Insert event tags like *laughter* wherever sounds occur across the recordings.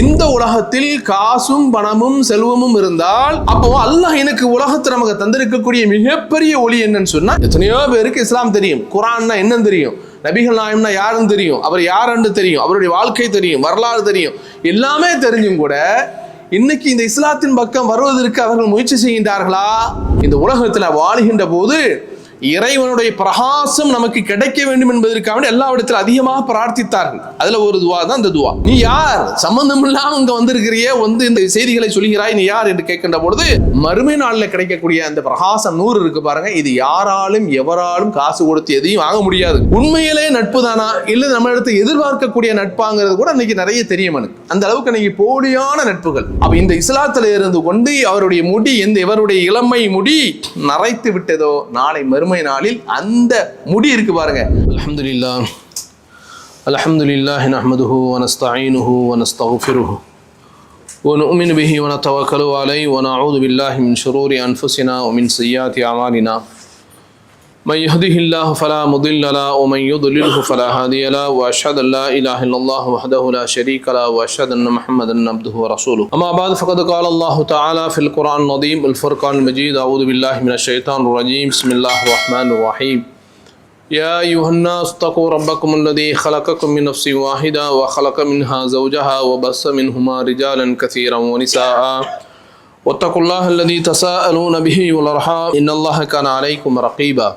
இந்த உலகத்தில் காசும் பணமும் செல்வமும் இருந்தால் அப்போ அல்லாஹ் எனக்கு உலகத்தை நமக்கு தந்திருக்கக்கூடிய மிகப்பெரிய ஒளி என்னன்னு சொன்னா எத்தனையோ பேருக்கு இஸ்லாம் தெரியும். குரான்னா என்னன்னு தெரியும்? நபிகள் நாயம்னா யாருன்னு தெரியும்? அவர் யாருன்னு தெரியும்? அவருடைய வாழ்க்கை தெரியும்? வரலாறு தெரியும்? எல்லாமே தெரிஞ்சும் கூட இன்னைக்கு இந்த இஸ்லாத்தின் பக்கம் வருவதற்கு அவர்கள் முயற்சி செய்கின்றார்களா? இந்த உலகத்தில் வாழுகின்ற போது இறைவனுடைய பிரகாசம் நமக்கு கிடைக்க வேண்டும் என்பதற்காக வேண்டி எல்லா இடத்துல அதிகமாக பிரார்த்தித்தார்கள். அதுல ஒரு துவா தான் இந்த துவா. நீ யார்? சம்பந்தம் இல்லாம இங்க வந்திருக்கிறியே வந்து இந்த செய்திகளை சொல்கிறாய் நீ யார் என்று கேட்கின்ற பொழுது மறுமை நாளில் கிடைக்கக்கூடிய அந்த பிரகாசம் நூறு இருக்கு பாருங்க. இது யாராலும் எவராலும் காசு கொடுத்து எதையும் வாங்க முடியாது. உண்மையிலே நட்பு தானா? இல்ல நம்ம இடத்துல எதிர்பார்க்கக்கூடிய நட்பாங்கிறது கூட இன்னைக்கு நிறைய தெரியும் எனக்கு. அந்த அளவுக்கு இன்னைக்கு போலியான நட்புகள். அப்ப இந்த இஸ்லாத்துல இருந்து கொண்டு அவருடைய முடி எந்த இவருடைய இளமை முடி நரைத்து விட்டதோ? நாளை மறுமை நாளில் அந்த முடி இருக்கு பாருங்க அல்ஹம்துலில்லாஹ் அல்ஹம்துலில்லாஹி நஹ்மதுஹு வ நஸ்தஈனுஹு வ நஸ்தக்ஃபிருஹு ونؤمن به ونتوكل عليه ونعوذ بالله من شرور أنفسنا ومن سيئات أعمالنا من يهده الله فلا مضل له ومن يضلله فلا هادي له وأشهد أن لا إله إلا الله وحده لا شريك له وأشهد أن محمدا عبده ورسوله. أما بعد فقد قال الله تعالى في القرآن العظيم الفرقان المجيد أعوذ بالله من الشيطان الرجيم بسم الله الرحمن الرحيم. يا أيها الناس اتقوا ربكم الذي خلقكم من نفس واحدة وخلق منها زوجها وبث منهما رجالا كثيرا ونساء. واتقوا الله الذي تساءلون به والأرحام إن الله كان عليكم رقيبا.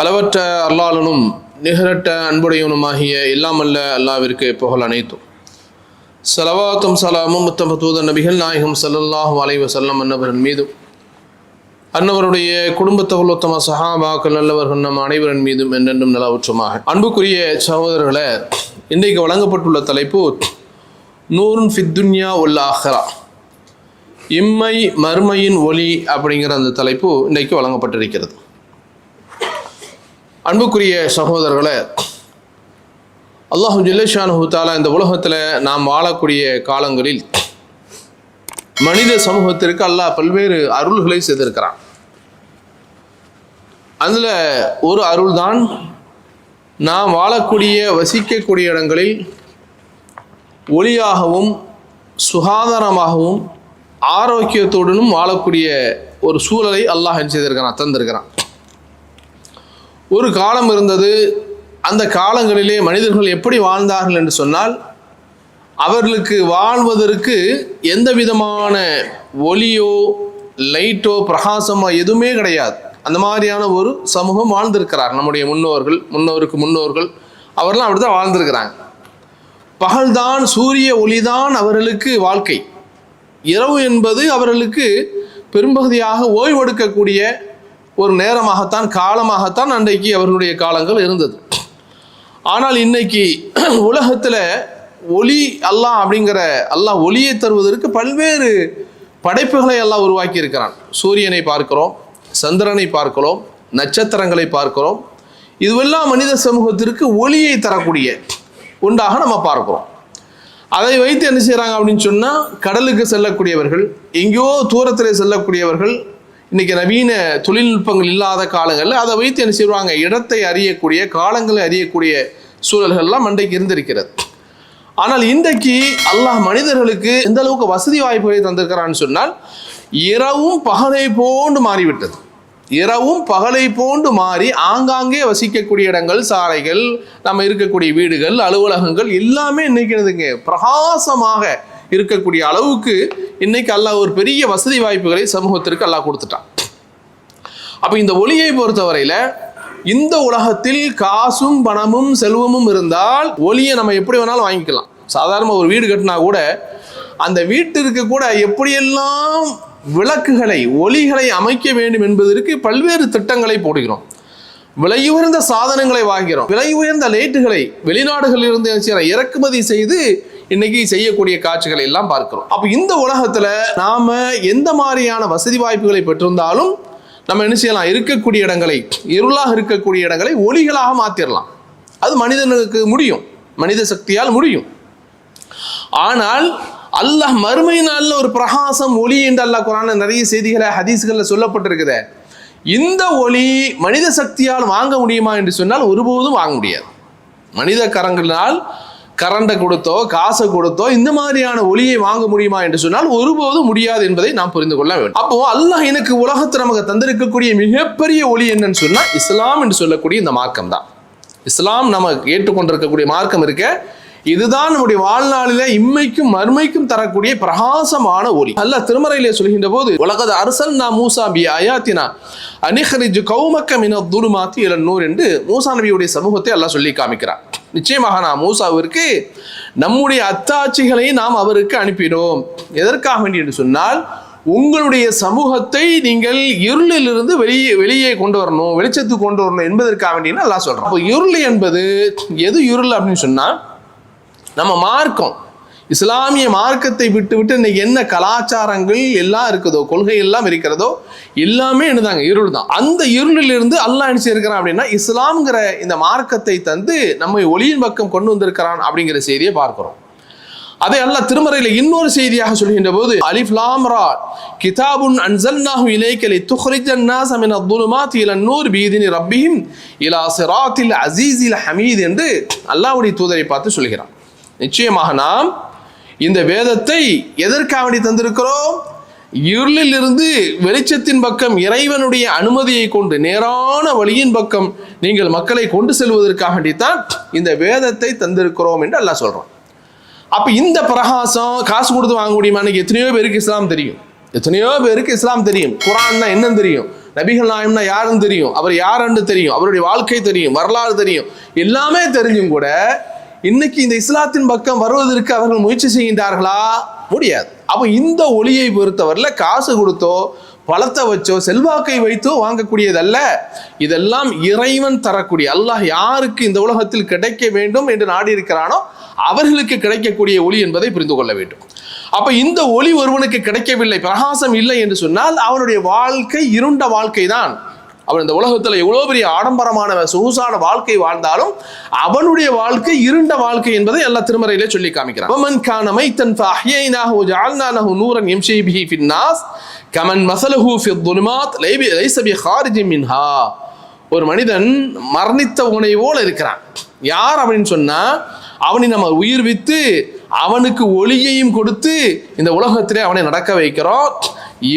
அளவற்ற அல்லாளனும் நிகரட்ட அன்புடையவனுமாகிய இல்லாமல்ல அல்லாவிற்கு புகழ் அனைத்தும். சலவாத்தும் சலாமும் முத்தம தூத நபிகள் நாயகம் ஸல்லல்லாஹு அலைவ செல்லம் அன்னவரின் மீதும் அன்னவருடைய குடும்பத்தவள் உத்தம சஹாபாக்கள் நல்லவர்கள் நம் அனைவரின் மீதும் என்றென்றும் நிலவுற்றுமாக. அன்புக்குரிய சகோதரர்களை இன்றைக்கு வழங்கப்பட்டுள்ள தலைப்பு நூறுன் ஃபித்துன்யா உள்ள அஹரா இம்மை மறுமையின் ஒளி அப்படிங்கிற அந்த தலைப்பு இன்றைக்கு வழங்கப்பட்டிருக்கிறது. அன்புக்குரிய சகோதரர்களை அல்லாஹு ஜில்லேஷானு தாலா இந்த உலகத்தில் நாம் வாழக்கூடிய காலங்களில் மனித சமூகத்திற்கு அல்லாஹ் பல்வேறு அருள்களை செய்திருக்கிறான். அதில் ஒரு அருள் தான் நாம் வாழக்கூடிய வசிக்கக்கூடிய இடங்களில் ஒளியாகவும் சுகாதாரமாகவும் ஆரோக்கியத்துடனும் வாழக்கூடிய ஒரு சூழலை அல்லாஹ் செய்திருக்கிறான் தந்திருக்கிறான். ஒரு காலம் இருந்தது அந்த காலங்களிலே மனிதர்கள் எப்படி வாழ்ந்தார்கள் என்று சொன்னால் அவர்களுக்கு வாழ்வதற்கு எந்த விதமான ஒளியோ லைட்டோ பிரகாசமோ எதுவுமே கிடையாது. அந்த மாதிரியான ஒரு சமூகம் வாழ்ந்திருக்கிறார் நம்முடைய முன்னோர்கள் முன்னோருக்கு முன்னோர்கள். அவர்லாம் அப்படி தான் வாழ்ந்திருக்கிறாங்க. பகல்தான் சூரிய ஒளிதான் அவர்களுக்கு வாழ்க்கை. இரவு என்பது அவர்களுக்கு பெரும்பகுதியாக ஓய்வெடுக்கக்கூடிய ஒரு நேரமாகத்தான் காலமாகத்தான் அன்றைக்கு அவர்களுடைய காலங்கள் இருந்தது. ஆனால் இன்னைக்கு *clears throat* உலகத்தில் ஒளி அல்லாஹ் அப்படிங்கிற அல்லாஹ் ஒளியை தருவதற்கு பல்வேறு படைப்புகளை எல்லாம் உருவாக்கி இருக்கிறான். சூரியனை பார்க்கிறோம் சந்திரனை பார்க்கிறோம் நட்சத்திரங்களை பார்க்கிறோம். இதுவெல்லாம் மனித சமூகத்திற்கு ஒளியை தரக்கூடிய ஒன்றாக நம்ம பார்க்கிறோம். அதை வைத்து என்ன செய்கிறாங்க அப்படின்னு சொன்னால் கடலுக்கு செல்லக்கூடியவர்கள் எங்கேயோ தூரத்தில் செல்லக்கூடியவர்கள் இன்னைக்கு நவீன தொழில்நுட்பங்கள் இல்லாத காலங்களில் அதை வைத்து என்ன செய்வாங்க? இடத்தை அறியக்கூடிய காலங்களை அறியக்கூடிய சூழல்கள்லாம் அன்றைக்கு இருந்திருக்கிறது. ஆனால் இன்றைக்கு அல்லாஹ் மனிதர்களுக்கு எந்த அளவுக்கு வசதி வாய்ப்புகளை தந்திருக்கிறான்னு சொன்னால் இரவும் பகலை போன்று மாறிவிட்டது. இரவும் பகலை போன்று மாறி ஆங்காங்கே வசிக்கக்கூடிய இடங்கள் சாலைகள் நம்ம இருக்கக்கூடிய வீடுகள் அலுவலகங்கள் எல்லாமே இன்னைக்கு பிரகாசமாக இருக்கக்கூடிய அளவுக்கு இன்னைக்கு அல்லாஹ் ஒரு பெரிய வசதி வாய்ப்புகளை சமூகத்திற்கு அல்லாஹ் கொடுத்துட்டான். அப்போ இந்த ஒளியை பொறுத்தவரையில் இந்த உலகத்தில் காசும் பணமும் செல்வமும் இருந்தால் ஒளியை நம்ம எப்படி வேணாலும் வாங்கிக்கலாம். சாதாரண ஒரு வீடு கட்டினா கூட அந்த வீட்டிற்கு கூட எப்படியெல்லாம் விளக்குகளை ஒளிகளை அமைக்க வேண்டும் என்பதற்கு பல்வேறு திட்டங்களை போடுகிறோம். விலை உயர்ந்த சாதனங்களை வாங்குகிறோம். விலை உயர்ந்த லைட்டுகளை வெளிநாடுகளில் இருந்து இறக்குமதி செய்து இன்னைக்கு செய்யக்கூடிய காட்சிகளை எல்லாம் பார்க்கிறோம். அப்போ இந்த உலகத்துல நாம எந்த மாதிரியான வசதி வாய்ப்புகளை பெற்றிருந்தாலும் நம்ம என்ன செய்யலாம்? இருக்கக்கூடிய இடங்களை இருளாக இருக்கக்கூடிய இடங்களை ஒளிகளாக மாத்திரலாம். அது மனிதனுக்கு முடியும். மனித சக்தியால் முடியும். ஆனால் அல்லாஹ் மறுமை நாளில் ஒரு பிரகாசம் ஒளி என்று அல்லாஹ் குரான நிறைய செய்திகளை ஹதீஸ்களில் சொல்லப்பட்டிருக்குத. இந்த ஒளி மனித சக்தியால் வாங்க முடியுமா என்று சொன்னால் ஒருபோதும் வாங்க முடியாது. மனித கரங்களினால் கரண்டை கொடுத்தோ காசை கொடுத்தோ இந்த மாதிரியான ஒளியை வாங்க முடியுமா என்று சொன்னால் ஒருபோதும் முடியாது என்பதை நாம் புரிந்து கொள்ள வேண்டும். அப்போ அல்லாஹ் எனக்கு உலகத்தில் நமக்கு தந்திருக்கக்கூடிய மிகப்பெரிய ஒளி என்னன்னு சொன்னால் இஸ்லாம் என்று சொல்லக்கூடிய இந்த மார்க்கம் தான். இஸ்லாம் நம்ம ஏற்றுக்கொண்டிருக்கக்கூடிய மார்க்கம் இருக்க இதுதான் நம்முடைய வாழ்நாளில இம்மைக்கும் மறுமைக்கும் தரக்கூடிய பிரகாசமான ஒளி. அல்ல திருமறையிலே சொல்கின்ற போது உலகத அரசன் நான் மூசா பி அயாத்தினா அனிஹரிஜு கௌமக்க மின துருமாத்தி இள என்று மூசா நபியுடைய சமூகத்தை அல்லாஹ் சொல்லி காமிக்கிறார் நிச்சயமாக நான் மூசாவிற்கு நம்முடைய அத்தாட்சிகளை நாம் அவருக்கு அனுப்பினோம். எதற்காக வேண்டி என்று சொன்னால் உங்களுடைய சமூகத்தை நீங்கள் இருளிலிருந்து வெளியே வெளியே கொண்டு வரணும் வெளிச்சத்துக்கு கொண்டு வரணும் என்பதற்காக வேண்டின்னு நல்லா சொல்கிறோம் அப்போ இருள் என்பது எது இருள் அப்படின்னு சொன்னால் நம்ம மார்க்கம் இஸ்லாமிய மார்க்கத்தை விட்டுவிட்டு இன்னைக்கு என்ன கலாச்சாரங்கள் எல்லாம் இருக்குதோ கொள்கை எல்லாம் இருக்கிறதோ எல்லாமே என்னதாங்க இருள் தான் அந்த இருளிலிருந்து அல்லாஹ் என்ன செய்யிருக்கிறான் அப்படின்னா இஸ்லாம்ங்கிற இந்த மார்க்கத்தை தந்து நம்மை ஒளியின் பக்கம் கொண்டு வந்திருக்கிறான் அப்படிங்கிற செய்தியை பார்க்கிறோம். அதே அல்ல திருமறையில இன்னொரு செய்தியாக சொல்கின்ற போது அலிஃப்லாம் ரா கிதாபுன் அன்சல்னாஹு இலைக்கலி துஹ்ரிஜன் நாசமின் அப்துலுமா தீலன் நூர் பீதினி ரப்பியும் இலா சிராத்தில் அசீஸில் ஹமீத் என்று அல்லாஹுடைய தூதரை பார்த்து சொல்கிறான். நிச்சயமாக நாம் இந்த வேதத்தை எதற்காவடி வேண்டி தந்திருக்கிறோம்? இருளில் இருந்து வெளிச்சத்தின் பக்கம் இறைவனுடைய அனுமதியை கொண்டு நேரான வழியின் பக்கம் நீங்கள் மக்களை கொண்டு செல்வதற்காக வேண்டித்தான் இந்த வேதத்தை தந்திருக்கிறோம் என்று அல்லாஹ் சொல்கிறோம் அப்ப இந்த பிரகாசம் காசு கொடுத்து வாங்க முடியுமா? எத்தனையோ பேருக்கு இஸ்லாம் தெரியும். எத்தனையோ பேருக்கு இஸ்லாம் தெரியும். குரான்னா என்னன்னு தெரியும்? நபிகள் நாயம்னா யாருன்னு தெரியும். அவர் யாருன்னு தெரியும்? அவருடைய வாழ்க்கை தெரியும். வரலாறு தெரியும். எல்லாமே தெரிஞ்சும் கூட இன்னைக்கு இந்த இஸ்லாத்தின் பக்கம் வருவதற்கு அவர்கள் முயற்சி செய்கின்றார்களா? முடியாது. அப்போ இந்த ஒளியை பொறுத்தவரையில் காசு கொடுத்தோ பழத்தை வச்சோ செல்வாக்கை வைத்தோ வாங்கக்கூடியதல்ல. இதெல்லாம் இறைவன் தரக்கூடிய அல்லாஹ் யாருக்கு இந்த உலகத்தில் கிடைக்க வேண்டும் என்று நாடி இருக்கிறானோ அவர்களுக்கு கிடைக்கக்கூடிய ஒளி என்பதை புரிந்து கொள்ள வேண்டும். அப்ப இந்த ஒளி ஒருவனுக்கு கிடைக்கவில்லை பிரகாசம் இல்லை என்று சொன்னால் அவனுடைய வாழ்க்கை இருண்ட வாழ்க்கை தான் அவன் இந்த உலகத்தில் எவ்வளோ பெரிய ஆடம்பரமான சொகுசான வாழ்க்கை வாழ்ந்தாலும் அவனுடைய வாழ்க்கை இருண்ட வாழ்க்கை என்பதை எல்லா திருமறையிலே சொல்லி காமிக்கிறான். அவமன் கானமை தன் ஃபஹ்யைனாஹு ஜஅல்னானஹு நூரன் யம்ஷி பிஹி ஃபின் நாஸ் கமன் மஸலஹு ஃபித் துலுமாத் லைபி லைஸ பி ஹாரிஜி மின்ஹா. ஒரு மனிதன் மரணித்த உனைவோல் இருக்கிறான். யார் அப்படின்னு சொன்னால் அவனை நம்ம உயிர் வித்து அவனுக்கு ஒளியையும் கொடுத்து இந்த உலகத்திலே அவனை நடக்க வைக்கிறோம்.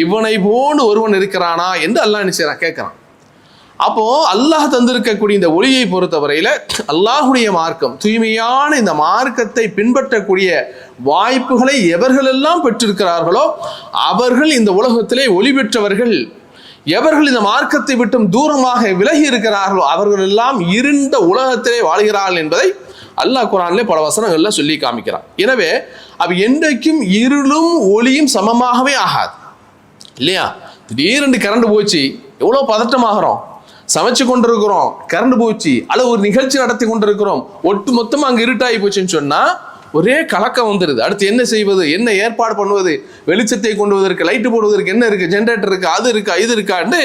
இவனை போன்று ஒருவன் இருக்கிறானா என்று அல்லா என்ன செய்யறான் கேட்கிறான் அப்போ அல்லாஹ் தந்திருக்கக்கூடிய இந்த ஒளியை பொறுத்தவரையில அல்லாஹுடைய மார்க்கம் தூய்மையான இந்த மார்க்கத்தை பின்பற்றக்கூடிய வாய்ப்புகளை எவர்களெல்லாம் பெற்றிருக்கிறார்களோ அவர்கள் இந்த உலகத்திலே ஒளி பெற்றவர்கள். எவர்கள் இந்த மார்க்கத்தை விட்டும் தூரமாக விலகி இருக்கிறார்களோ அவர்கள் எல்லாம் இருண்ட உலகத்திலே வாழ்கிறார்கள் என்பதை அல்லாஹ் குரான்ல பல வசனங்கள்ல சொல்லி காமிக்கிறான். எனவே அவ என்றைக்கும் இருளும் ஒளியும் சமமாகவே ஆகாது. இல்லையா? திடீரென்று கரண்ட் போச்சு எவ்வளோ பதட்டமாகறோம். சமைச்சு கொண்டிருக்கிறோம். கரண்ட் போச்சு. அல்ல ஒரு நிகழ்ச்சி நடத்தி கொண்டிருக்கிறோம். ஒட்டு மொத்தமாக அங்கே இருட்டாகி போச்சுன்னு சொன்னா ஒரே கலக்கம் வந்துடுது அடுத்து என்ன செய்வது? என்ன ஏற்பாடு பண்ணுவது? வெளிச்சத்தை கொண்டு வருவதற்கு லைட்டு போடுவதற்கு என்ன இருக்கு? ஜென்ரேட்டர் இருக்கு? அது இருக்கா? இது இருக்கான்னு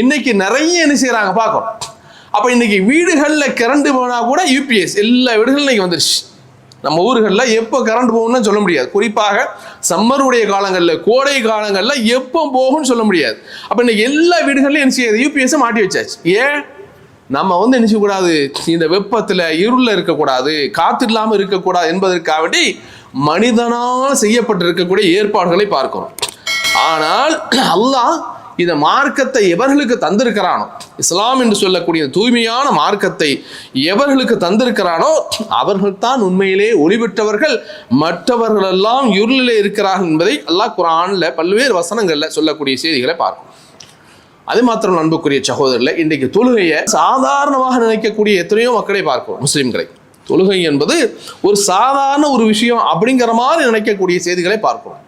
இன்னைக்கு நிறைய என்ன செய்யறாங்க? பார்க்கணும். அப்ப இன்னைக்கு வீடுகளில் கரண்ட் போனா கூட யூபிஎஸ் எல்லா வீடுகளும் இன்னைக்கு வந்துருச்சு. நம்ம ஊர்களில் எப்போ கரண்ட் போகும்னு சொல்ல முடியாது. குறிப்பாக சம்மருடைய காலங்களில் கோடை காலங்களில் எப்போ போகும்னு சொல்ல முடியாது. அப்போ இன்னைக்கு எல்லா வீடுகள்லையும் என்ன செய்யாது? யூபிஎஸ்ஸை மாட்டி வச்சாச்சு. ஏன்? நம்ம வந்து என்ன செய்யக்கூடாது? இந்த வெப்பத்தில் இருளில் இருக்கக்கூடாது காற்று இல்லாமல் இருக்கக்கூடாது என்பதற்காக வேண்டி மனிதனால் செய்யப்பட்டிருக்கக்கூடிய ஏற்பாடுகளை பார்க்கிறோம். ஆனால் *clears throat* அல்லாஹ் இந்த மார்க்கத்தை எவர்களுக்கு தந்திருக்கிறானோ இஸ்லாம் என்று சொல்லக்கூடிய தூய்மையான மார்க்கத்தை எவர்களுக்கு தந்திருக்கிறானோ அவர்கள்தான் உண்மையிலே ஒளிவிட்டவர்கள் மற்றவர்களெல்லாம் இருளிலே இருக்கிறார்கள் என்பதை அல்லாஹ் குரானில் பல்வேறு வசனங்களில் சொல்லக்கூடிய செய்திகளை பார்க்கும். அது மாத்திரம் அன்புக்குரிய சகோதரில் இன்றைக்கு தொழுகையை சாதாரணமாக நினைக்கக்கூடிய எத்தனையோ மக்களை பார்க்கிறோம் முஸ்லீம்களை. தொழுகை என்பது ஒரு சாதாரண ஒரு விஷயம் அப்படிங்கிற மாதிரி நினைக்கக்கூடிய செய்திகளை பார்க்கிறோம்.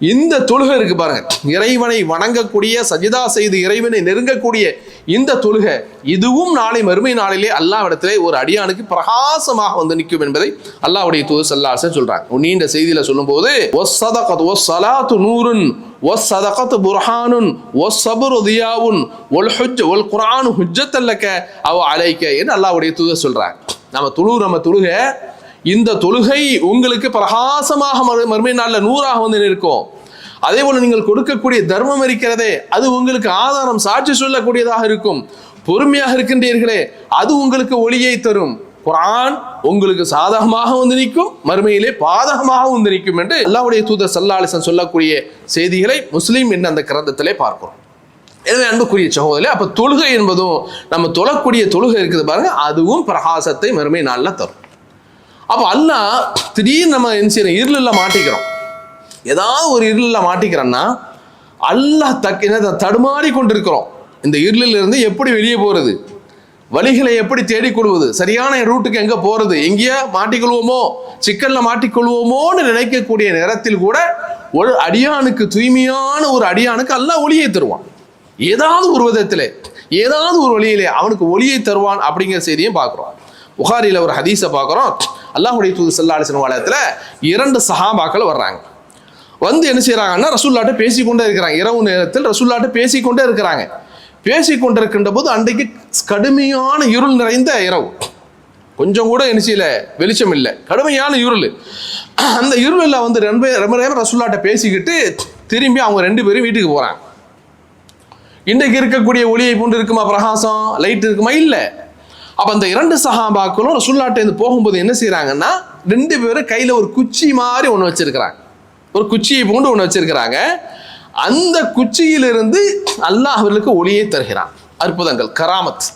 இந்த தொழுகை இருக்கு பாருங்க. இறைவனை வணங்கக்கூடிய சஜிதா செய்து இறைவனை நெருங்கக்கூடிய இந்த தொழுகை இதுவும் நாளை மறுமை நாளிலே அல்லாவிடத்திலே ஒரு அடியானுக்கு பிரகாசமாக வந்து நிற்கும் என்பதை அல்லாவுடைய தூது சல்லாசன் சொல்றாங்க. நீண்ட செய்தியில சொல்லும்போது போது நூறுன் ஒஸ்ஸதகத் புர்ஹானுன் ஒஸ்ஸபுரு தியாவுன் ஒல் ஹுஜ் ஒல் குர்ஆனு ஹுஜ்ஜத்தல்லக்க அவ அலைக்க என்று அல்லாஹ்வுடைய தூதர் சொல்றாங்க. நம்ம துளு நம்ம துளுக இந்த தொழுகை உங்களுக்கு பிரகாசமாக மறு மறுமை நாளில் நூறாக வந்து நிற்கும். அதே போல நீங்கள் கொடுக்கக்கூடிய தர்மம் இருக்கிறதே அது உங்களுக்கு ஆதாரம் சாட்சி சொல்லக்கூடியதாக இருக்கும். பொறுமையாக இருக்கின்றீர்களே அது உங்களுக்கு ஒளியை தரும். குரான் உங்களுக்கு சாதகமாக வந்து நிற்கும் மறுமையிலே பாதகமாக வந்து நிற்கும் என்று அல்லாவுடைய தூதர் சல்லாலிசன் சொல்லக்கூடிய செய்திகளை முஸ்லீம் என்ன அந்த கிரந்தத்திலே பார்க்கிறோம். எனவே அன்புக்குரிய சகோதரி அப்ப தொழுகை என்பதும் நம்ம தொழக்கூடிய தொழுகை இருக்குது பாருங்க அதுவும் பிரகாசத்தை மறுமை நாளில் தரும். அப்போ அல்லாஹ் திடீர்னு நம்ம என்ன செய்யறோம்? இருளில் மாட்டிக்கிறோம். ஏதாவது ஒரு இருளில் மாட்டிக்கிறோன்னா அல்லாஹ் தக்க என்ன தடுமாறி கொண்டிருக்கிறோம் இந்த இருளிலிருந்து எப்படி வெளியே போகிறது வழிகளை எப்படி தேடிக்கொள்வது சரியான ரூட்டுக்கு எங்கே போகிறது எங்கேயா மாட்டிக்கொள்வோமோ? சிக்கலில் மாட்டிக்கொள்வோமோன்னு நினைக்கக்கூடிய நேரத்தில் கூட ஒரு அடியானுக்கு தூய்மையான ஒரு அடியானுக்கு அல்லாஹ் ஒளியை தருவான். ஏதாவது ஒரு விதத்தில் ஏதாவது ஒரு வழியிலே அவனுக்கு ஒளியை தருவான் அப்படிங்கிற செய்தியும் பார்க்குறோம். புகாரியில் ஒரு ஹதீஸை பார்க்குறோம். அல்லாஹுடைய தூது சல்லா அலிஸ்லம் வாலயத்தில் இரண்டு சஹாபாக்கள் வர்றாங்க. வந்து என்ன செய்கிறாங்கன்னா ரசூல்லாட்ட பேசிக்கொண்டே இருக்கிறாங்க. இரவு நேரத்தில் ரசூல்லாட்ட பேசிக்கொண்டே இருக்கிறாங்க. பேசிக்கொண்டிருக்கின்ற போது அன்றைக்கு கடுமையான இருள் நிறைந்த இரவு. கொஞ்சம் கூட என்ன செய்யல வெளிச்சம் இல்லை. கடுமையான இருள். அந்த இருளில் வந்து ரெண்டு பேர் ரொம்ப நேரம் ரசூல்லாட்ட பேசிக்கிட்டு திரும்பி அவங்க ரெண்டு பேரும் வீட்டுக்கு போகிறாங்க இன்றைக்கு இருக்கக்கூடிய ஒளியை போன்று இருக்குமா பிரகாசம்? லைட் இருக்குமா? இல்லை. அப்போ அந்த இரண்டு சஹாபாக்களும் ரசுல்லாட்டேருந்து போகும்போது என்ன செய்கிறாங்கன்னா ரெண்டு பேரும் கையில் ஒரு குச்சி மாதிரி ஒன்று வச்சுருக்கிறாங்க. ஒரு குச்சியை போன்று ஒன்று வச்சுருக்கிறாங்க. அந்த குச்சியிலிருந்து அல்லாஹ் அவர்களுக்கு ஒளியை தருகிறான். அற்புதங்கள் கராமத்.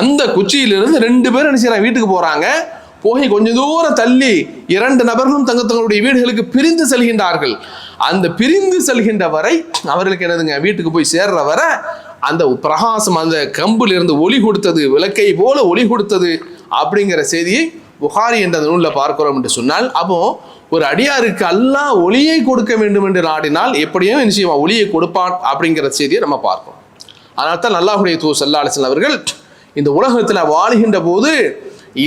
அந்த குச்சியிலிருந்து ரெண்டு பேரும் என்ன செய்யறாங்க வீட்டுக்கு போகிறாங்க போய் கொஞ்சம் தூரம் தள்ளி இரண்டு நபர்களும் தங்க தங்களுடைய வீடுகளுக்கு பிரிந்து செல்கின்றார்கள். அந்த பிரிந்து செல்கின்ற வரை அவர்களுக்கு என்னதுங்க வீட்டுக்கு போய் சேர்ற வரை அந்த பிரகாசம் அந்த கம்பில் இருந்து ஒளி கொடுத்தது விளக்கை போல ஒளி கொடுத்தது அப்படிங்கிற செய்தியை புகாரி என்ற நூலில் பார்க்கிறோம் என்று சொன்னால் அப்போ ஒரு அடியாருக்கு அல்லாஹ் ஒளியை கொடுக்க வேண்டும் என்று நாடினால் எப்படியும் என்ன செய்வான்? ஒளியை கொடுப்பான் அப்படிங்கிற செய்தியை நம்ம பார்க்கிறோம். அதனால தான் நல்லாவுடைய தூ சல்லா அலிசன் அவர்கள் இந்த உலகத்தில் வாழுகின்ற போது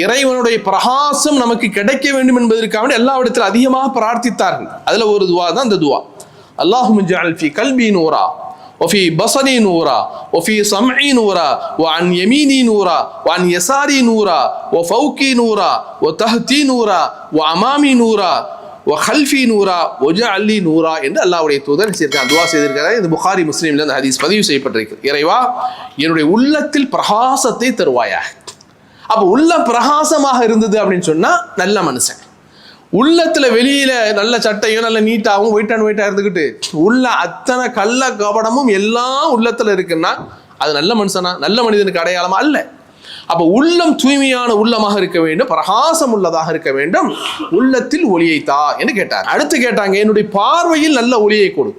இறைவனுடைய பிரகாசம் நமக்கு கிடைக்க வேண்டும் என்பதற்காக எல்லா இடத்துல அதிகமாக பிரார்த்தித்தார்கள். அதில் ஒரு துவா தான் அந்த துவா. அல்லாஹு ஜஅல் ஃபி நூரா. وفي بصري نورا وفي سمعي نورا وعن يميني نورا وعن يساري نورا وفوقي نورا وتحتي نورا وأمامي نورا وخلفي நூரா ஒஜஅல்லி நூரா என்று அல்லாஹ்வுடைய தூதர் செய்திருக்காங்க துவா செய்திருக்கிறார் இந்த புகாரி முஸ்லீம்ல இந்த ஹதீஸ் பதிவு செய்யப்பட்டிருக்கு இறைவா என்னுடைய உள்ளத்தில் பிரகாசத்தை தருவாயாக அப்போ உள்ளம் பிரகாசமாக இருந்தது அப்படின்னு சொன்னா நல்ல மனுஷன் உள்ளத்துல வெளியில நல்ல சட்டையும் நல்ல நீட்டாகவும் ஒயிட் அண்ட் ஒயிட்டா இருந்துக்கிட்டு உள்ள அத்தனை கள்ள கபடமும் எல்லாம் உள்ளத்துல இருக்குன்னா அது நல்ல மனுஷனா? நல்ல மனிதனுக்கு அடையாளமா அல்ல. அப்ப உள்ளம் தூய்மையான உள்ளமாக இருக்க வேண்டும் பிரகாசம் உள்ளதாக இருக்க வேண்டும். உள்ளத்தில் ஒளியை தா என்று கேட்டார். அடுத்து கேட்டாங்க என்னுடைய பார்வையில் நல்ல ஒளியை கொடு.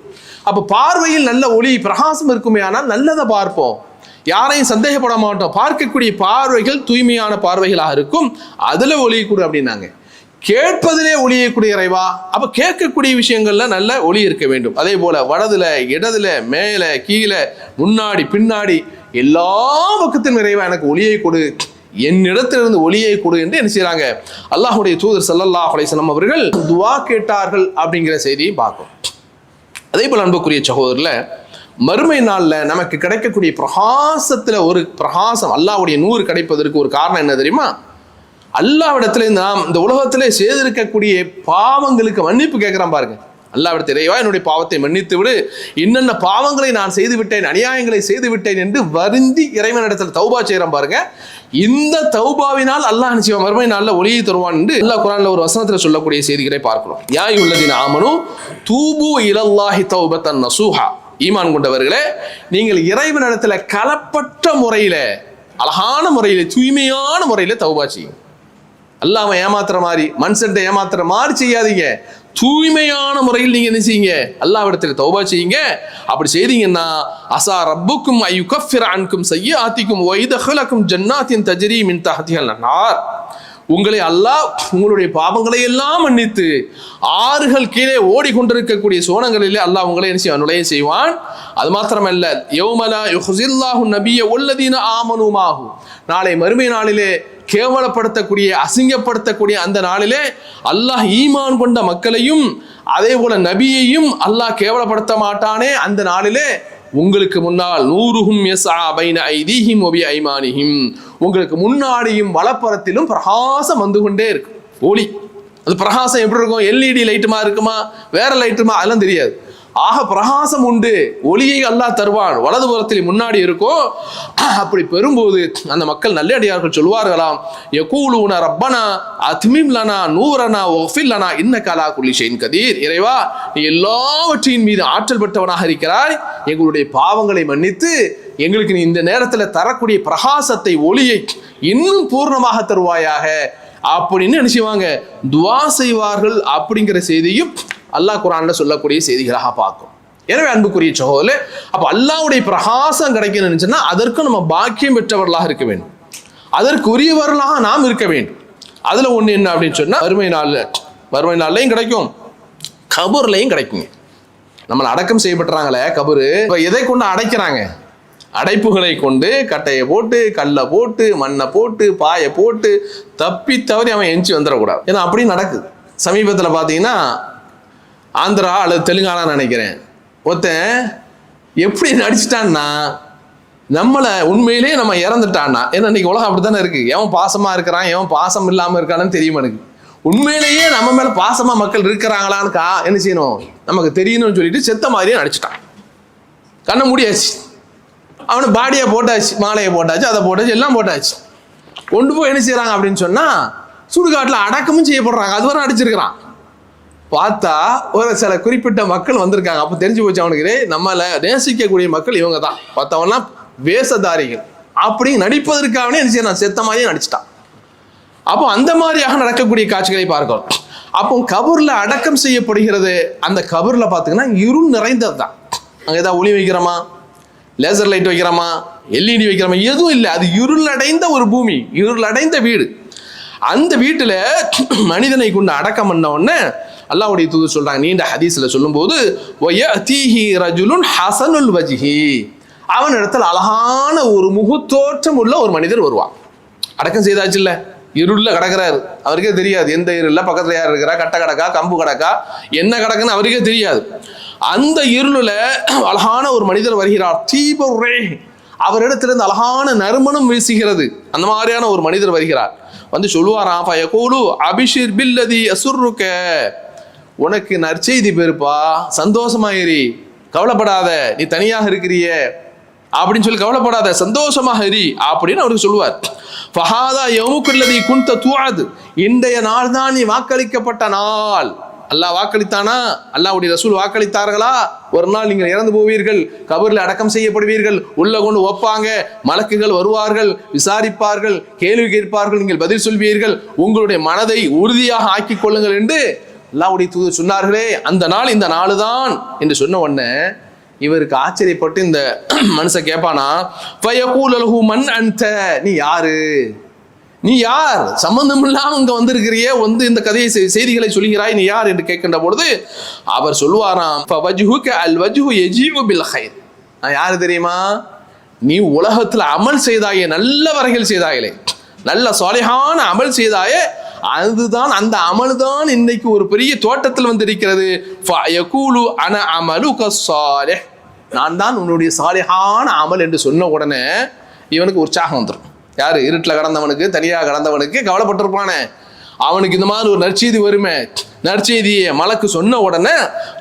அப்ப பார்வையில் நல்ல ஒளி பிரகாசம் இருக்குமே ஆனால் நல்லதை பார்ப்போம். யாரையும் சந்தேகப்பட மாட்டோம். பார்க்கக்கூடிய பார்வைகள் தூய்மையான பார்வைகளாக இருக்கும். அதுல ஒளி கொடு அப்படின்னாங்க. கேட்பதிலே ஒளியக்கூடிய இறைவா? அப்ப கேட்கக்கூடிய விஷயங்கள்ல நல்ல ஒளி இருக்க வேண்டும். அதே போல வடதுல இடதுல மேல கீழே முன்னாடி பின்னாடி எல்லா பக்கத்தின் இறைவா எனக்கு ஒளியை கொடு. என்னிடத்திலிருந்து ஒளியை கொடு என்று என்ன செய்யறாங்க அல்லாஹுடைய தூதர் சல்லல்லாஹ் அலைசலம் அவர்கள் துவா கேட்டார்கள் அப்படிங்கிற செய்தியை பார்க்கும். அதே போல அன்புக்குரிய சகோதரில் மறுமை நாளில் நமக்கு கிடைக்கக்கூடிய பிரகாசத்தில் ஒரு பிரகாசம் அல்லாஹ்வுடைய நூறு கிடைப்பதற்கு ஒரு காரணம் என்ன தெரியுமா? அல்லாவிடத்திலே நாம் இந்த உலகத்திலே செய்திருக்கக்கூடிய பாவங்களுக்கு மன்னிப்பு கேட்குறான் பாருங்க. அல்லாவிடத்தில் இறைவா என்னுடைய பாவத்தை மன்னித்து விடு என்னென்ன பாவங்களை நான் செய்து விட்டேன் அநியாயங்களை செய்து விட்டேன் என்று வருந்தி இறைவனிடத்தில் தௌபா செய்கிறான் பாருங்க. இந்த தௌபாவினால் அல்லாஹ் நிச்சயம் மறுமை நல்ல ஒளியை தருவான் என்று அல்லாஹ் குரான்ல ஒரு வசனத்தில் சொல்லக்கூடிய செய்திகளை பார்க்கிறோம். யாய் உள்ளதின் ஆமனு தூபு இலல்லாஹி தௌபத்தன் நசூஹா. ஈமான் கொண்டவர்களே நீங்கள் இறைவனிடத்தில் கலப்பட்ட முறையில் அழகான முறையில் தூய்மையான முறையில் தௌபா செய்யும் அல்லாம ஏமாத்துற மாதிரி மனுஷன்ட்ட ஏமாத்துற மாதிரி செய்யாதீங்க. தூய்மையான முறையில் நீங்க என்ன செய்யுங்க? அல்லாவிடத்தில் தௌபா செய்யுங்க. அப்படி செய்தீங்கன்னா அசா ரப்புக்கும் ஐயுகஃபிர அன்கும் செய்யாத்திக்கும் ஒய்தஹலக்கும் ஜன்னாத்தின் தஜரி மின் தஹதிகள் நார் உங்களை அல்லாஹ் உங்களுடைய பாவங்களை எல்லாம் மன்னித்து ஆறுகள் கீழே ஓடிக்கொண்டிருக்கக்கூடிய சோனங்களிலே அல்லாஹ் உங்களை என்ன செய்வான்? நுழைய செய்வான். அது மாத்திரமல்ல யௌமலா யுஹ்ஸில்லாஹு நபிய உள்ளதீன ஆமனுமாகும் நாளை மறுமை நாளிலே கேவலப்படுத்தக்கூடிய அசிங்கப்படுத்தக்கூடிய அந்த நாளிலே அல்லாஹ் ஈமான் கொண்ட மக்களையும் அதே போல நபியையும் அல்லாஹ் கேவலப்படுத்த மாட்டானே. அந்த நாளிலே உங்களுக்கு முன்னால் நூறுகும் யஸ்ஆ பைன ஐதீஹிம் ஒபி ஐமானிஹிம். உங்களுக்கு முன்னாடியும் வலப்புறத்திலும் பிரகாசம் வந்து கொண்டே இருக்கும். ஒளி. அது பிரகாசம் எப்படி இருக்கும்? எல்இடி லைட்டுமா இருக்குமா? வேற லைட்டுமா? அதெல்லாம் தெரியாது. ஆக பிரகாசம் உண்டு. ஒளியை அல்லாஹ் தருவான். வலதுபுறத்தில் முன்னாடி இருக்கும் அப்படி பெறும்போது அந்த மக்கள் நல்லடியார்கள் சொல்வார்களாம். எக்கூலுன ரப்பனா அத்மிம்லனா நூரனா ஒஃபில்லனா இன்ன கலா குலிஷேன் கதீர். இறைவா நீ எல்லாவற்றின் மீது ஆற்றல் பெற்றவனாக இருக்கிறாய். எங்களுடைய பாவங்களை மன்னித்து எங்களுக்கு நீ இந்த நேரத்தில் தரக்கூடிய பிரகாசத்தை ஒளியை இன்னும் பூர்ணமாக தருவாயாக. அப்படின்னு நினைச்சுவாங்க துவா செய்வார்கள் அப்படிங்கிற செய்தியும் அல்லாஹ் குரான்ல சொல்லக்கூடிய செய்திகளாக பார்க்கும். எனவே அன்புக்குரிய சகோதரே அப்போ அல்லாவுடைய பிரகாசம் கிடைக்கணும்னு சொன்னா அதற்கு நம்ம பாக்கியம் பெற்றவர்களாக இருக்க வேண்டும். அதற்குரியவர்களாக நாம் இருக்க வேண்டும். அதுல ஒண்ணு என்ன அப்படின்னு சொன்னா வறுமை நாள் வறுமை நாள்லையும் கிடைக்கும் கபூர்லையும் கிடைக்குங்க. நம்மளை அடக்கம் செய்யப்பட்டுறாங்களே கபரு. இப்போ எதை கொண்டு அடைக்கிறாங்க? அடைப்புகளை கொண்டு கட்டையை போட்டு கல்லை போட்டு மண்ணை போட்டு பாயை போட்டு தப்பி தவறி அவன் எஞ்சி வந்துடக்கூடாது. ஏன்னா அப்படி நடக்குது. சமீபத்தில் பார்த்தீங்கன்னா ஆந்திரா அல்லது தெலுங்கானா நினைக்கிறேன். ஒருத்தன் எப்படி நடிச்சிட்டான்னா நம்மளை உண்மையிலேயே நம்ம இறந்துட்டான்னா ஏன்னா இன்னைக்கு உலகம் அப்படித்தானே இருக்கு. எவன் பாசமா இருக்கிறான் எவன் பாசம் இல்லாம இருக்கானு தெரியும் எனக்கு. உண்மையிலேயே நம்ம மேல பாசமா மக்கள் இருக்கிறாங்களான்னு கா என்ன செய்யணும்? நமக்கு தெரியணும்னு சொல்லிட்டு செத்த மாதிரியே நடிச்சிட்டான். கண்ணை மூடியாச்சு. அவனை பாடியை போட்டாச்சு மாலையை போட்டாச்சு அதை போட்டாச்சு எல்லாம் போட்டாச்சு. கொண்டு போய் என்ன செய்கிறாங்க அப்படின்னு சொன்னா சுடுகாட்டில் அடக்கமும் செய்யப்படுறாங்க. அதுவரை அடிச்சிருக்கிறான் பார்த்தா ஒரு சில குறிப்பிட்ட மக்கள் வந்திருக்காங்க. அப்போ தெரிஞ்சு போச்சு அவனுக்கு நம்மளை நேசிக்கக்கூடிய மக்கள் இவங்க தான் பார்த்தவன்லாம் வேஷதாரிகள். அப்படி நடிப்பதற்காகவே என்ன நான் செத்த மாதிரியே நடிச்சிட்டான். அப்போ அந்த மாதிரியாக நடக்கக்கூடிய காட்சிகளை பார்க்கிறோம். அப்போ கபூர்ல அடக்கம் செய்யப்படுகிறது. அந்த கபூர்ல பார்த்தீங்கன்னா இருள் நிறைந்தது தான் அங்கே ஏதாவது ஒளி வைக்கிறோமா? லேசர் லைட் வைக்கிறோமா? எல்இடி வைக்கிறோமா? எதுவும் இல்லை. அது இருள் அடைந்த ஒரு பூமி இருள் அடைந்த வீடு. அந்த வீட்டில் மனிதனை கொண்டு அடக்கம் பண்ண உடனே அல்லாவுடைய தூது சொல்றாங்க நீண்ட ஹதீஸ்ல சொல்லும்போது வயதீஹி ரஜுலுன் ஹசனுல் வஜிஹி. அவன் இடத்துல அழகான ஒரு முகத்தோற்றம் உள்ள ஒரு மனிதர் வருவான். அடக்கம் செய்தாச்சு இல்ல? இருள்ல கிடக்கிறாரு. அவருக்கே தெரியாது எந்த இருளில்? பக்கத்துல யார் இருக்கிறா? கட்ட கடக்கா? கம்பு கடக்கா? என்ன கிடக்குன்னு அவருக்கே தெரியாது. அந்த இருளில் அழகான ஒரு மனிதர் வருகிறார். தீபரே அவரிடத்திலிருந்து அழகான நறுமணம் வீசுகிறது. அந்த மாதிரியான ஒரு மனிதர் வருகிறார். வந்து சொல்லுவாராம் பயகூலு அபிஷிர் பில்லதி அசுர்ருக்க உனக்கு நற்செய்தி பெருப்பா சந்தோஷமாயிரி கவலைப்படாத. நீ தனியாக இருக்கிறிய. அப்படின்னு சொல்லி கவலைப்படாத. சந்தோஷமாக இரு. அப்படின்னு அவருக்கு சொல்லுவார். ஃபஹாதா யவுமுக்குல்லதி குந்த தூவாது இன்றைய நாள் தான் நீ வாக்களிக்கப்பட்ட நாள். அல்லாஹ் வாக்களித்தானா? அல்லாஹ்வுடைய ரசூல் வாக்களித்தார்களா? ஒரு நாள் நீங்கள் இறந்து போவீர்கள். கபரில் அடக்கம் செய்யப்படுவீர்கள். உள்ள கொண்டு வைப்பாங்க மலக்குகள் வருவார்கள். விசாரிப்பார்கள். கேள்வி கேட்பார்கள். நீங்கள் பதில் சொல்வீர்கள். உங்களுடைய மனதை உறுதியாக ஆக்கிக் கொள்ளுங்கள் என்று அல்லாஹ்வுடைய தூது சொன்னார்களே அந்த நாள் இந்த நாள் தான் என்று சொன்ன உடனே இவருக்கு ஆச்சரியப்பட்டு இந்த *clears throat* மனுஷன் கேட்பானா ஃபயகூல் லஹு மன் நீ யாரு? நீ யார்? சம்பந்தம் இல்லாம இங்க வந்திருக்கிறியே வந்து இந்த கதையை செய்திகளை சொல்கிறாய் நீ யார்? என்று கேட்கின்ற பொழுது அவர் சொல்லுவாராம் அல் வஜ்ஹு யஜீஉ பில் கைர் நான் யாரு தெரியுமா? நீ உலகத்துல அமல் செய்தாயே நல்ல வரைகள் செய்தாயிலே நல்ல சாலிஹான அமல் செய்தாயே அதுதான் அந்த அமல் தான் இன்னைக்கு ஒரு பெரிய தோட்டத்தில் வந்திருக்கிறது. அன அமலுக சாலிஹ் நான் தான் உன்னுடைய சாலிஹான அமல் என்று சொன்ன உடனே இவனுக்கு உற்சாகம் வந்துடும் யார்? இருட்டில் கடந்தவனுக்கு தனியாக கடந்தவனுக்கு கவலைப்பட்டிருப்பானே. அவனுக்கு இந்த மாதிரி ஒரு நற்செய்தி வருமே. நற்செய்தியை மலக்கு சொன்ன உடனே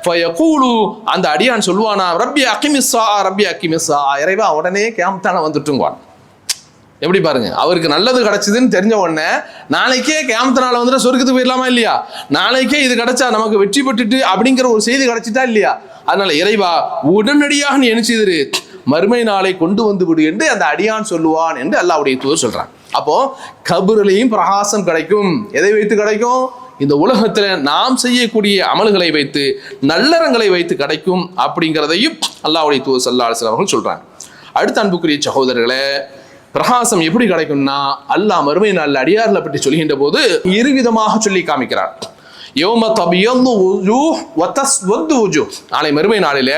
ஃபயகூலு அந்த அடியான் சொல்லுவானா ரப்பி அக்கிமிஸ்ஸா ரப்பி அக்கிமிஸ்ஸா. இறைவா உடனே கேம்தான வந்துட்டுங்குவான். எப்படி பாருங்க? அவருக்கு நல்லது கிடைச்சதுன்னு தெரிஞ்ச உடனே நாளைக்கே கேமத்தினால வந்துட்டு சொர்க்கத்துக்கு போயிடலாமா இல்லையா? நாளைக்கே இது கிடைச்சா நமக்கு வெற்றி பெற்றுட்டு அப்படிங்கிற ஒரு செய்தி கிடைச்சிட்டா இல்லையா? அதனால இறைவா உடனடியாக நீ என்ன செய்திரு? மறுமை நாளை கொண்டு வந்து விடு என்று அந்த அடியான் சொல்லுவான் என்று அல்லாவுடைய தூதர் சொல்றான். அப்போ கபருலையும் பிரகாசம் கிடைக்கும். எதை வைத்து கிடைக்கும்? இந்த உலகத்துல நாம் செய்யக்கூடிய அமல்களை வைத்து நல்லறங்களை வைத்து கிடைக்கும் அப்படிங்கிறதையும் அல்லாவுடைய தூதர் சல்லா அலுவலம் அவர்கள் சொல்றாங்க. அடுத்த அன்புக்குரிய சகோதரர்களே பிரகாசம் எப்படி கிடைக்கும்னா அல்லாஹ் மறுமை நாள் அடியார்களை பற்றி சொல்கின்ற போது இருவிதமாக சொல்லி காமிக்கிறார் யோம தபியந்து உஜூஹ் வத்தஸ்வது உஜூஹ் நாளை மறுமை நாளில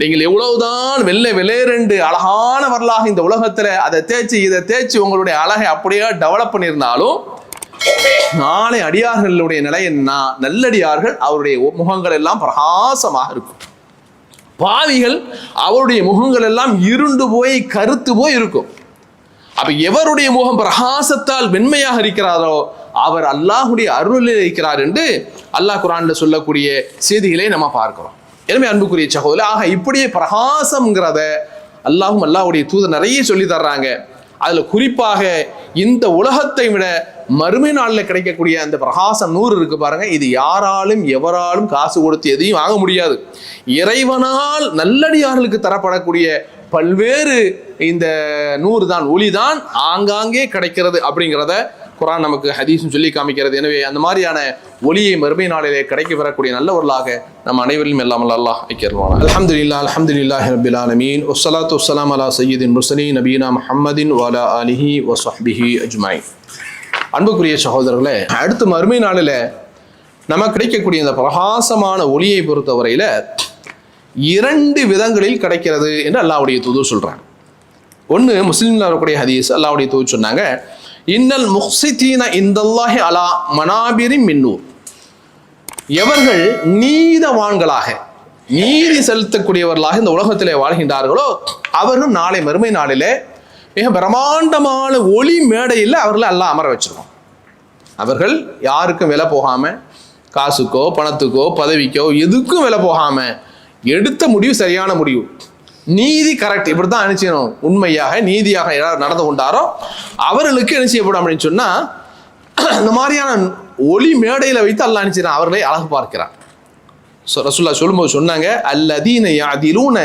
நீங்கள் எவ்வளவுதான் வெள்ளை வெள்ளையரெண்டு அழகானவர்களாக இந்த உலகத்துல அதை தேய்ச்சி இதை தேய்ச்சி உங்களுடைய அழகை அப்படியே டெவலப் பண்ணியிருந்தாலும் நாளை அடியார்களுடைய நிலை என்ன? நல்லடியார்கள் அவருடைய முகங்கள் எல்லாம் பிரகாசமாக இருக்கும். பாவிகள் அவருடைய முகங்கள் எல்லாம் இருண்டு போய் கருத்து போய் இருக்கும். அப்ப எவருடைய முகம் பிரகாசத்தால் வெண்மையாக இருக்கிறாரோ அவர் அல்லாஹுடைய அருளில் இருக்கிறார் என்று அல்லாஹ் குரான்ல சொல்லக்கூடிய செய்திகளை நம்ம பார்க்கிறோம். எனவே அன்புக்குரிய சகோதரர் ஆக இப்படியே பிரகாசம்ங்கிறத அல்லாஹும் அல்லாஹுடைய தூதர் நிறைய சொல்லி தர்றாங்க. அதுல குறிப்பாக இந்த உலகத்தை விட மறுமை நாளில் கிடைக்கக்கூடிய அந்த பிரகாசம் நூறு இருக்கு பாருங்க. இது யாராலும் எவராலும் காசு கொடுத்து எதையும் வாங்க முடியாது. இறைவனால் நல்லடியார்களுக்கு தரப்படக்கூடிய பல்வேறு இந்த நூறு தான் ஒளி தான் ஆங்காங்கே கிடைக்கிறது அப்படிங்கிறத குரான் நமக்கு ஹதீஸும் சொல்லி காமிக்கிறது. எனவே அந்த மாதிரியான ஒளியை மறுமை நாளிலே கிடைக்க பெறக்கூடிய நல்லவர்களாக நம்ம அனைவரிலும் எல்லாம் அல்லாஹ் ஐக்கியர்வான அல்ஹம்துலில்லா அல்ஹம்துலில்லாஹி ரப்பில் ஆலமீன். வஸ்ஸலாத்து வஸ்ஸலாம் அலா சையீதின் முர்சலீன் நபீனா முஹம்மதின் வலா அலிஹி வசஹ்பிஹி அஜ்மாய் அன்புக்குரிய சகோதரர்களே அடுத்து மறுமை நாளில் நமக்கு கிடைக்கக்கூடிய இந்த பிரகாசமான ஒளியை பொறுத்தவரையில் இரண்டு விதங்களில் கிடைக்கிறது என்று அல்லாவுடைய தூது சொல்கிறாங்க ஒன்று முஸ்லீம்ல வரக்கூடிய ஹதீஸ் அல்லாவுடைய தூது சொன்னாங்க இன்னல் முஹ்சிதீன இந்தல்லாஹி அலா மனாபிரி மின்னூர் எவர்கள் நீதவான்களாக நீதி செலுத்தக்கூடியவர்களாக இந்த உலகத்திலே வாழ்கின்றார்களோ அவர்கள் நாளை மறுமை நாளிலே மிக பிரம்மாண்டமான ஒளி மேடையில் அவர்களை எல்லாம் அமர வச்சிருக்கோம் அவர்கள் யாருக்கும் விலை போகாமல் காசுக்கோ பணத்துக்கோ பதவிக்கோ எதுக்கும் விலை போகாமல் எடுத்த முடிவு சரியான முடிவு. நீதி கரெக்ட் இப்படி தான் அனுப்பிச்சணும் உண்மையாக நீதியாக யார் நடந்து கொண்டாரோ அவர்களுக்கு என்ன செய்யப்படும் அப்படின்னு சொன்னா இந்த மாதிரியான ஒளி மேடையில் வைத்து அல்ல அனுப்பிச்சிடான் அவர்களை அழகு பார்க்கிறான் சொ- சொல்லும்போது சொன்னாங்க அல்லதீன யாதிலூன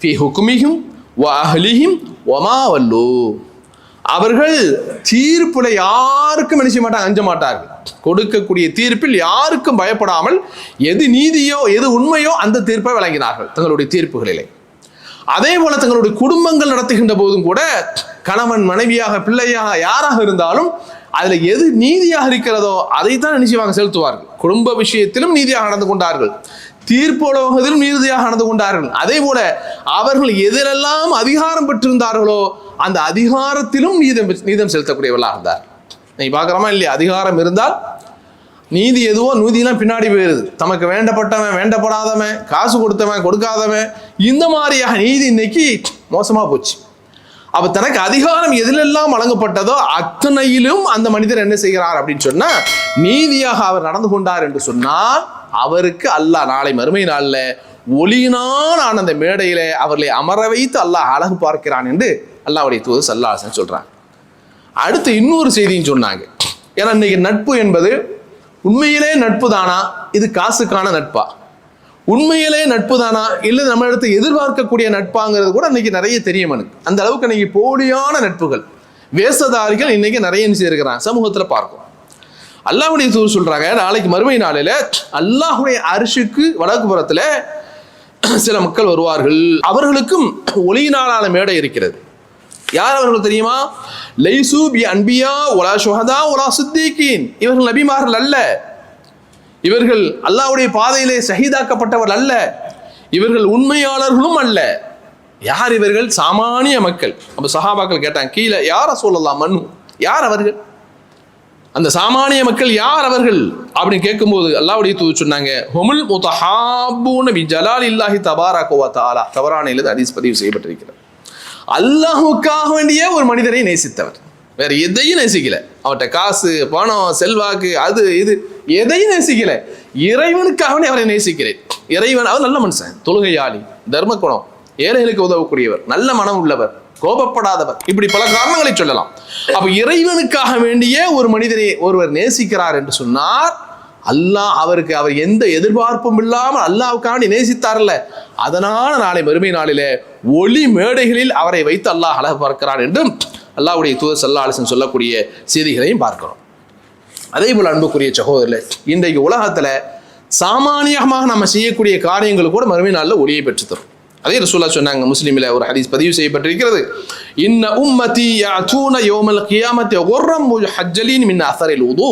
ஃபி ஹுக்குமிகும் வ அஹ்லிஹிம் ஒமா வல்லூ. அவர்கள் தீர்ப்புல யாருக்கும் என்ன செய்ய மாட்டாங்க அஞ்ச மாட்டார்கள். கொடுக்கக்கூடிய தீர்ப்பில் யாருக்கும் பயப்படாமல் எது நீதியோ எது உண்மையோ அந்த தீர்ப்பை வழங்கினார்கள் தங்களுடைய தீர்ப்புகளிலே. அதே போல தங்களுடைய குடும்பங்கள் நடத்துகின்ற போதும் கூட கணவன் மனைவியாக பிள்ளையாக யாராக இருந்தாலும் அதுல எது நீதியாக இருக்கிறதோ அதைத்தான் நிச்சயமாக செலுத்துவார்கள். குடும்ப விஷயத்திலும் நீதியாக நடந்து கொண்டார்கள். தீர்ப்புலகத்திலும் நீதியாக நடந்து கொண்டார்கள். அதே போல அவர்கள் எதிலெல்லாம் அதிகாரம் பெற்றிருந்தார்களோ அந்த அதிகாரத்திலும் நீதம் நீதம் செலுத்தக்கூடியவர்களாக இருந்தார். நீ பார்க்குறோமா இல்லையா? அதிகாரம் இருந்தால் நீதி எதுவோ நூதிலாம் பின்னாடி போயிடுது தமக்கு வேண்டப்பட்டவன் வேண்டப்படாதவன் காசு கொடுத்தவன் கொடுக்காதவன் இந்த மாதிரியாக நீதி இன்னைக்கு மோசமாக போச்சு. அப்போ தனக்கு அதிகாரம் எதிலெல்லாம் வழங்கப்பட்டதோ அத்தனையிலும் அந்த மனிதர் என்ன செய்கிறார் அப்படின்னு சொன்னால் நீதியாக அவர் நடந்து கொண்டார் என்று சொன்னால் அவருக்கு அல்லாஹ் நாளை மறுமை நாளில் ஒளியினால் ஆன அந்த மேடையிலே அவர்களை அமர வைத்து அல்லாஹ் அழகு பார்க்கிறான் என்று அல்லாஹ்வுடைய தூது சல்லாசன் சொல்கிறாங்க அடுத்து இன்னொரு செய்தியும் சொன்னாங்க. ஏன்னா இன்னைக்கு நட்பு என்பது உண்மையிலே நட்பு தானா இது காசுக்கான நட்பா? உண்மையிலே நட்பு தானா இல்லை நம்ம இடத்து எதிர்பார்க்கக்கூடிய நட்பாங்கிறது கூட இன்னைக்கு நிறைய தெரியும் எனக்கு. அந்த அளவுக்கு இன்னைக்கு போலியான நட்புகள் வேசதாரிகள் இன்னைக்கு நிறைய என்ன செய்திருக்கிறாங்க பார்க்கும் அல்லாஹுடைய தூர் சொல்றாங்க நாளைக்கு மறுமை நாளில் அல்லாஹுடைய அரிசுக்கு வடக்கு புறத்தில் *clears throat* சில மக்கள் வருவார்கள். அவர்களுக்கும் ஒளியினாலான மேடை இருக்கிறது. யார் அவர்கள் தெரியுமா? லைசு பி அன்பியா ஒலா சுஹதா ஒலா சித்திகீன். இவர்கள் நபிமார்கள் அல்ல. இவர்கள் அல்லாவுடைய பாதையிலே சகிதாக்கப்பட்டவர் அல்ல. இவர்கள் உண்மையாளர்களும் அல்ல. யார் இவர்கள்? சாமானிய மக்கள். அப்ப சஹாபாக்கள் கேட்டாங்க கீழே யார சொல்லலாம் மனு? யார் அவர்கள்? அந்த சாமானிய மக்கள் யார் அவர்கள்? அப்படின்னு கேட்கும்போது அல்லாவுடைய தூது சொன்னாங்க ஹொமுல் முத்தஹாபூன பி ஜலால் இல்லாஹி தபாரக வ தஆலா. தவறானையில் ஹதீஸ் பதிவு செய்யப்பட்டிருக்கிறார் அல்லாஹுக்காக வேண்டிய ஒரு மனிதரை நேசித்தவர். வேற எதையும் நேசிக்கல. அவர்கிட்ட காசு பணம் செல்வாக்கு அது இது எதையும் நேசிக்கல. இறைவனுக்காக வேண்டி அவரை நேசிக்கிறேன். இறைவன் அவர் நல்ல மனுஷன் தொழுகையாளி தர்ம குணம் ஏழைகளுக்கு உதவக்கூடியவர் நல்ல மனம் உள்ளவர். கோபப்படாதவர். இப்படி பல காரணங்களை சொல்லலாம். அப்ப இறைவனுக்காக வேண்டிய ஒரு மனிதனை ஒருவர் நேசிக்கிறார் என்று சொன்னார் அல்லாஹ் அவருக்கு அவர் எந்த எதிர்பார்ப்பும் இல்லாமல் அல்லாவுக்காண்டி நேசித்தார்ல. அதனால நாளை மறுமை நாளிலே ஒளி மேடைகளில் அவரை வைத்து அல்லாஹ் அழகு பார்க்கிறான் என்றும் அல்லாஹ்வுடைய தூதர் சல்லா அலிசன் சொல்லக்கூடிய செய்திகளையும் பார்க்கிறோம். அதே போல் அன்புக்குரிய சகோதரில் இன்றைக்கு உலகத்துல சாமானியமாக நம்ம செய்யக்கூடிய காரியங்கள் கூட மறுமை நாளில் ஒளியை பெற்று தரும் அதே ரசூலா சொன்னாங்க முஸ்லீமில் ஒரு ஹதீஸ் பதிவு செய்யப்பட்டிருக்கிறது. இன்ன உம்மதி யாத்தூன யோமல் கியாமத்தி ஒர்ரம் ஹஜ்ஜலின் மின் அசரில் உது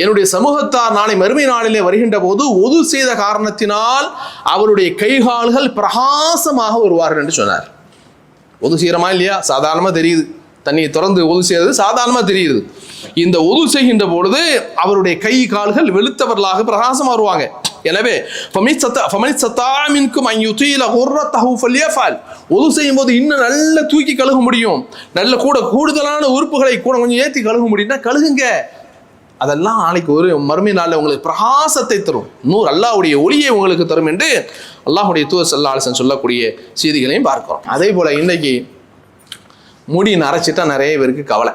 என்னுடைய சமூகத்தார் நாளை மறுமை நாளிலே வருகின்ற போது ஒது செய்த காரணத்தினால் அவருடைய கைகால்கள் பிரகாசமாக வருவார்கள் என்று சொன்னார். ஒது செய்கிறோமா இல்லையா? சாதாரணமாக தெரியுது. தண்ணியை திறந்து ஒது செய்யறது சாதாரணமாக தெரியுது. இந்த ஒது செய்கின்ற பொழுது அவருடைய கை கால்கள் வெளுத்தவர்களாக பிரகாசமாக வருவாங்க. எனவே ஃபமித் சத்தா ஃபமித் உர்ற அய்யுத்தீல ஹுர்ரத்தஹு ஒது செய்யும் போது இன்னும் நல்ல தூக்கி கழுக முடியும். நல்ல கூட கூடுதலான உறுப்புகளை கூட கொஞ்சம் ஏற்றி கழுக முடியும்னா கழுகுங்க. அதெல்லாம் நாளைக்கு ஒரு மறுமை நாளில் உங்களுக்கு பிரகாசத்தை தரும். நூறு அல்லாவுடைய ஒளியை உங்களுக்கு தரும் என்று அல்லாஹுடைய தூர் செல்லாசன் சொல்லக்கூடிய செய்திகளையும் பார்க்கிறோம். அதே போல் இன்னைக்கு முடி நரைச்சிட்டா நிறைய பேருக்கு கவலை.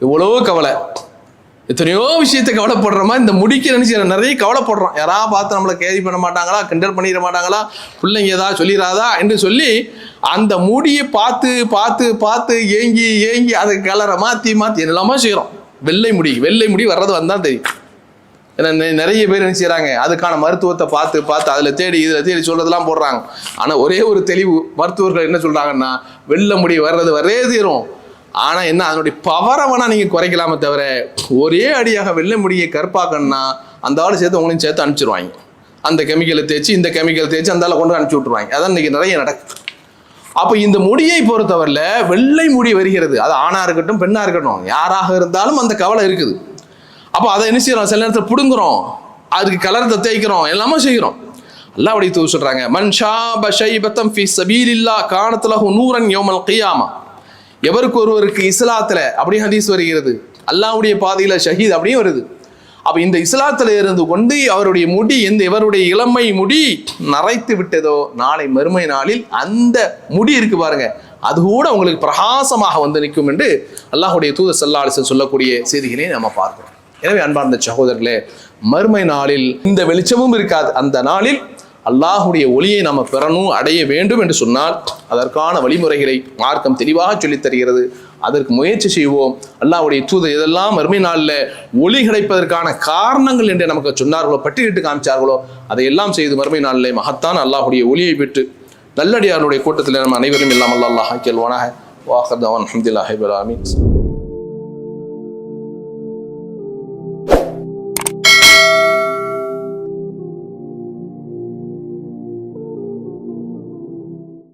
எவ்வளோ கவலை. எத்தனையோ விஷயத்தை கவலைப்படுறோமா இந்த முடிக்க நினைச்சு நிறைய கவலைப்படுறோம் யாராவது பார்த்து நம்மளை கேரி பண்ண மாட்டாங்களா? கிண்டல் பண்ணிட மாட்டாங்களா? பிள்ளைங்க ஏதாவது சொல்லிடாதா என்று சொல்லி அந்த முடியை பார்த்து பார்த்து பார்த்து ஏங்கி ஏங்கி அதை கலரை மாற்றி மாற்றி எல்லாமே செய்கிறோம் வெள்ளை முடி வெள்ளை முடி வர்றது வந்தால் தெரியும். ஏன்னா நிறைய பேர் என்ன செய்கிறாங்க அதுக்கான மருத்துவத்தை பார்த்து பார்த்து அதில் தேடி இதில் தேடி சொல்கிறதெல்லாம் போடுறாங்க. ஆனால் ஒரே ஒரு தெளிவு மருத்துவர்கள் என்ன சொல்கிறாங்கன்னா வெள்ளை முடி வர்றது வரே தீரும். ஆனால் என்ன அதனுடைய பவரை வேணால் நீங்கள் குறைக்கலாமே தவிர ஒரே அடியாக வெள்ளை முடியை கருப்பாக்கணும்னா அந்த ஆள் சேர்த்து உங்களையும் சேர்த்து அனுப்பிச்சிருவாங்க. அந்த கெமிக்கலை தேய்ச்சி இந்த கெமிக்கல் தேய்ச்சி அந்த ஆளை கொண்டு அனுப்பிச்சி விட்ருவாங்க அதான் இன்னைக்கு நிறைய நடக்குது. அப்போ இந்த முடியை பொறுத்தவரையில் வெள்ளை முடி வருகிறது. அது ஆணாக இருக்கட்டும் பெண்ணாக இருக்கட்டும் யாராக இருந்தாலும் அந்த கவலை இருக்குது. அப்போ அதை என்ன செய்யறோம்? சில நேரத்தில் பிடுங்குறோம். அதுக்கு கலரத்தை தேய்க்கிறோம். எல்லாமே செய்கிறோம். அல்லாவுடைய தூ சொல்கிறாங்க மன்ஷா பஷை பத்தம் ஃபி சபீலில்லா காணத்துலஹு நூரன் யோமல் கியாமா. எவருக்கு ஒருவருக்கு இஸ்லாத்துல அப்படி ஹதீஸ் வருகிறது? அல்லாவுடைய பாதையில ஷஹீத் அப்படியும் வருது. அப்ப இந்த இஸ்லாத்துல இருந்து கொண்டு அவருடைய முடி எந்த இவருடைய இளமை முடி நரைத்து விட்டதோ நாளை மறுமை நாளில் அந்த முடி இருக்கு பாருங்க. அது கூட உங்களுக்கு பிரகாசமாக வந்து நிற்கும் என்று அல்லாஹுடைய தூத ஸல்லல்லாஹு சொல்லக்கூடிய செய்திகளை நம்ம பார்க்கிறோம். எனவே அன்பார்ந்த சகோதரர்களே மறுமை நாளில் இந்த வெளிச்சமும் இருக்காது. அந்த நாளில் அல்லாஹுடைய ஒளியை நம்ம பெறணும் அடைய வேண்டும் என்று சொன்னால் அதற்கான வழிமுறைகளை மார்க்கம் தெளிவாக சொல்லித் தருகிறது. அதற்கு முயற்சி செய்வோம். அல்லாஹுடைய தூது இதெல்லாம் மறுமை நாளில் ஒளி கிடைப்பதற்கான காரணங்கள் என்று நமக்கு சொன்னார்களோ பட்டியலிட்டு காமிச்சார்களோ அதையெல்லாம் செய்து மறுமை நாளிலே மகத்தான் அல்லாஹுடைய ஒளியை பெற்று நல்லடியாருடைய கூட்டத்தில் நம்ம அனைவரும் இல்லாமல் அல்லாஹ் கேள்வானாக வாஹர் தவான் அஹமதுல்லாஹிபுல் ஆமீன்